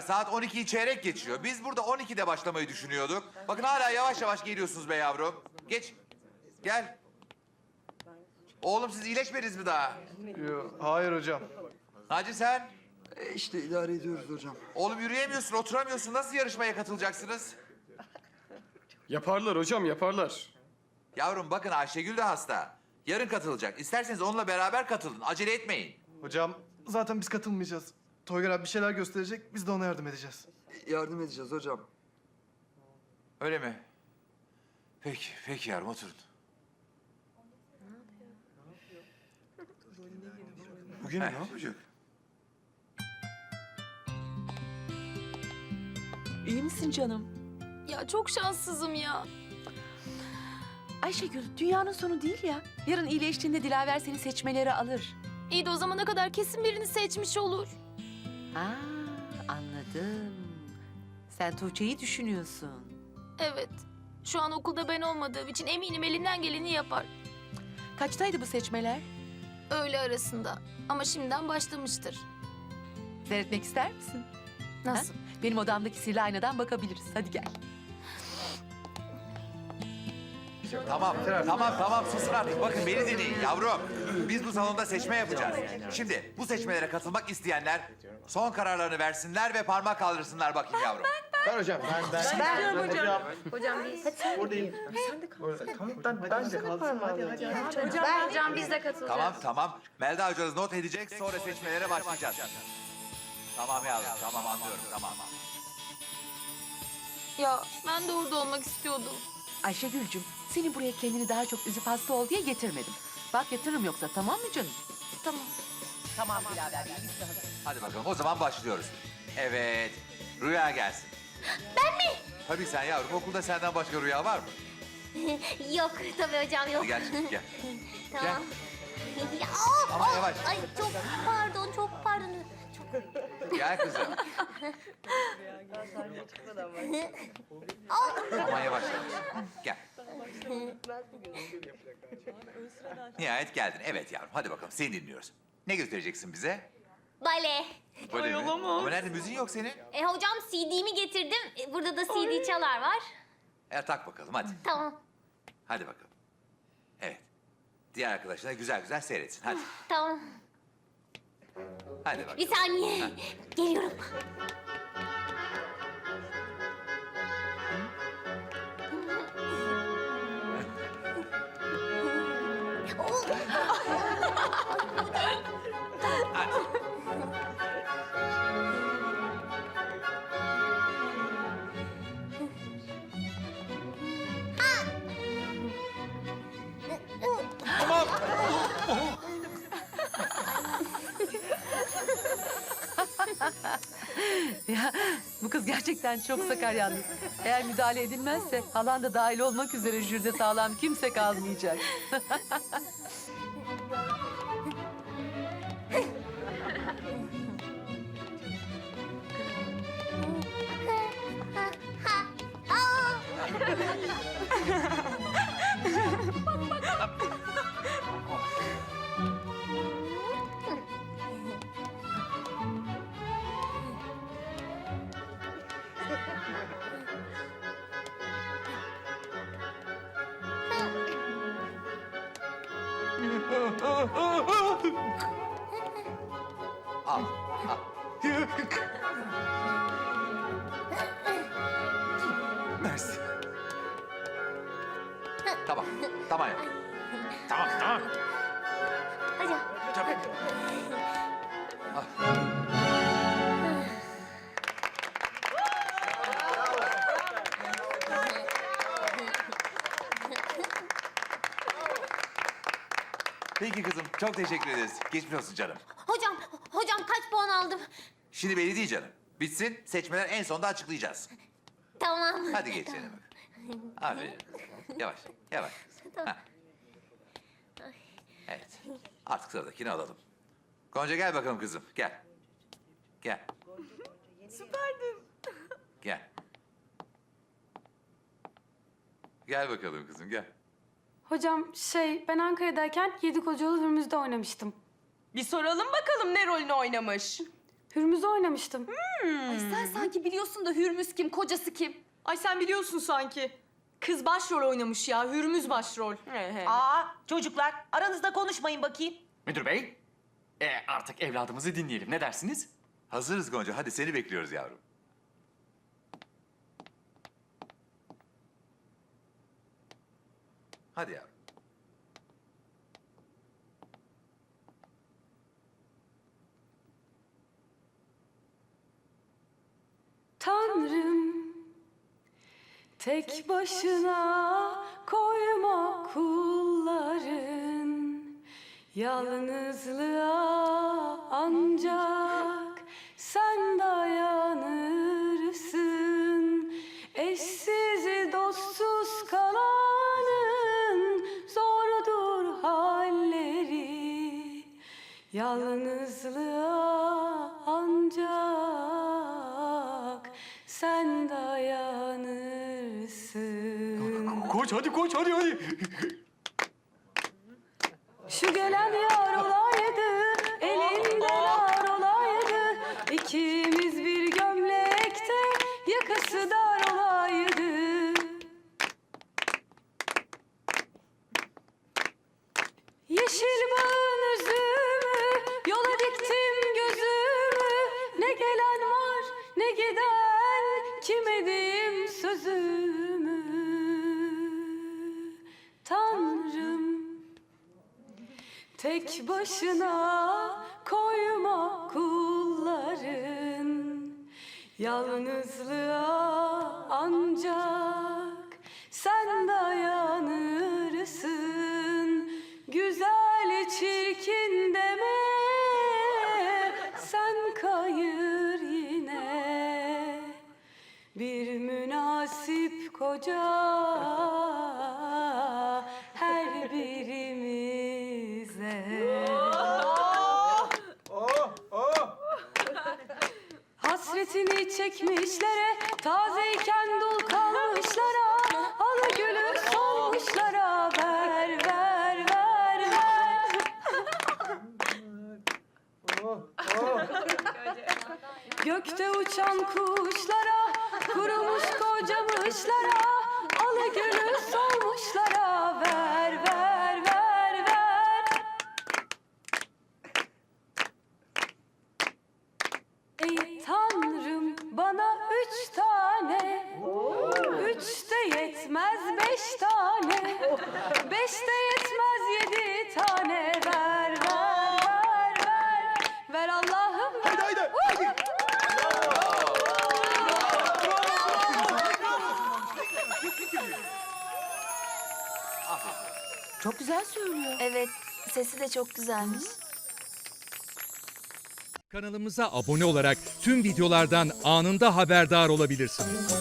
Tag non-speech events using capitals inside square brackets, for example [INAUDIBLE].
Saat 12'yi çeyrek geçiyor. Biz burada 12'de başlamayı düşünüyorduk. Bakın hala yavaş yavaş geliyorsunuz be yavrum. Geç. Gel. Oğlum siz iyileşmediniz mi daha? Yo, hayır hocam. Naci sen? E işte idare ediyoruz hocam. Oğlum yürüyemiyorsun, oturamıyorsun. Nasıl yarışmaya katılacaksınız? Yaparlar hocam yaparlar. Yavrum bakın Ayşegül de hasta. Yarın katılacak. İsterseniz onunla beraber katılın. Acele etmeyin. Hocam zaten biz katılmayacağız. Toygar abi bir şeyler gösterecek, biz de ona yardım edeceğiz. Yardım edeceğiz hocam. Öyle mi? Peki, peki yavrum oturun. Bugün ne yapacak? İyi misin canım? Ya çok şanssızım ya. Ayşegül dünyanın sonu değil ya. Yarın iyileştiğinde Dilaver seni seçmeleri alır. İyi de o zamana kadar kesin birini seçmiş olur. Ha anladım. Sen Tuğçe'yi düşünüyorsun. Evet. Şu an okulda ben olmadığım için eminim elinden geleni yapar. Kaçtaydı bu seçmeler? Öğle arasında. Ama şimdiden başlamıştır. Seyretmek ister misin? Nasıl? Benim odamdaki sihirli aynadan bakabiliriz. Hadi gel. Tamam, tamam, tamam. Susun artık. Bakın beni dinleyin yavrum. Biz bu salonda seçme yapacağız. Şimdi bu seçmelere katılmak isteyenler son kararlarını versinler ve parmak kaldırsınlar bakayım yavrum. Ben hocam. Ben, ben. Ben, hocam. Hocam biz. Hadi. Tamam, ben, ben de kaldım. Hadi, hadi, hadi. Hocam, hocam biz de katılacağız. Tamam, tamam. Melda hocanız not edecek, sonra seçmelere başlayacağız. Tamam yavrum, tamam anlıyorum, tamam. Ya ben de orada olmak istiyordum. Ayşegül'cüm seni buraya kendini daha çok üzüp hasta ol diye getirmedim. Bak yatırım yoksa tamam mı canım? Tamam. Tamam Dilaver. Hadi bakalım, o zaman başlıyoruz. Evet, Rüya gelsin. Ben mi? Tabii sen yavrum, okulda senden başka Rüya var mı? [LAUGHS] Yok tabii hocam yok. Hadi gel şimdi, gel. Tamam. Ya, of, Ama of. yavaş. Ay çok pardon çok pardon. Gel kızım. Aman yavaş yavaş. Gel. Nihayet geldin. Evet yavrum, hadi bakalım seni dinliyoruz. Ne göstereceksin bize? Bale. Böyle mi? Ama nerede müziğin yok senin? E, hocam CD'mi getirdim. E, Burada da CD çalar var. E tak bakalım hadi. Tamam. Hadi bakalım. Evet. Diğer arkadaşlar güzel güzel seyretsin. Hadi. Tamam. Hadi bakalım. Bir saniye. Geliyorum. [LAUGHS] [LAUGHS] Ya bu kız gerçekten çok sakar yalnız. Eğer müdahale edilmezse halan da dahil olmak üzere jüride sağlam kimse kalmayacak. [LAUGHS] Al. al. Mersi. Tamam. Tamam ya. Tamam tamam. Hadi. Tabii. Peki kızım, çok teşekkür ederiz. Geçmiş olsun canım. Hocam, hocam kaç puan aldım? Şimdi belli değil canım. Bitsin, seçmeler en sonunda açıklayacağız. Tamam. Hadi geç canım. Aferin. Yavaş, yavaş. Ha. Evet. Artık sıradakini alalım. Gonca gel bakalım kızım. Gel. Gel. Süperdin. Gel. Gel bakalım kızım gel. Hocam şey ben Ankara'dayken Yedi Kocalı Hürmüz'de oynamıştım. Bir soralım bakalım ne rolünü oynamış. Hürmüz'ü oynamıştım. Ay sen sanki biliyorsun da Hürmüz kim, kocası kim? Ay sen biliyorsun sanki. Kız başrol oynamış ya, Hürmüz başrol. Aa çocuklar aranızda konuşmayın bakayım. Müdür bey e, artık evladımızı dinleyelim ne dersiniz? Hazırız Gonca. Hadi seni bekliyoruz yavrum. Hadi yavrum. Tanrım tek başına koyma kulların Yalnızlığa ancak sen Yalnızlığa ancak sen dayanırsın. Koç hadi koç hadi hadi. Şu gelen yar Tek başına koyma kulların. Yalnızlığa ancak sen dayanırsın. Güzel çirkin deme sen kayır yine. Bir münasip koca çekmişlere, tazeyken dul kalmışlara, alı gülü solmuşlara ver ver ver ver. Gökte uçan kuşlara, kurumuş kocamışlara, alı gülü solmuşlara ver ver ver. Ey Tanrım bana üç tane, üç de yetmez beş tane, beş de yetmez yedi tane ver ver ver ver. Ver Allah'ım ver. Haydi haydi. Çok güzel söylüyor. Evet, sesi de çok güzelmiş. Kanalımıza abone olarak tüm videolardan anında haberdar olabilirsiniz.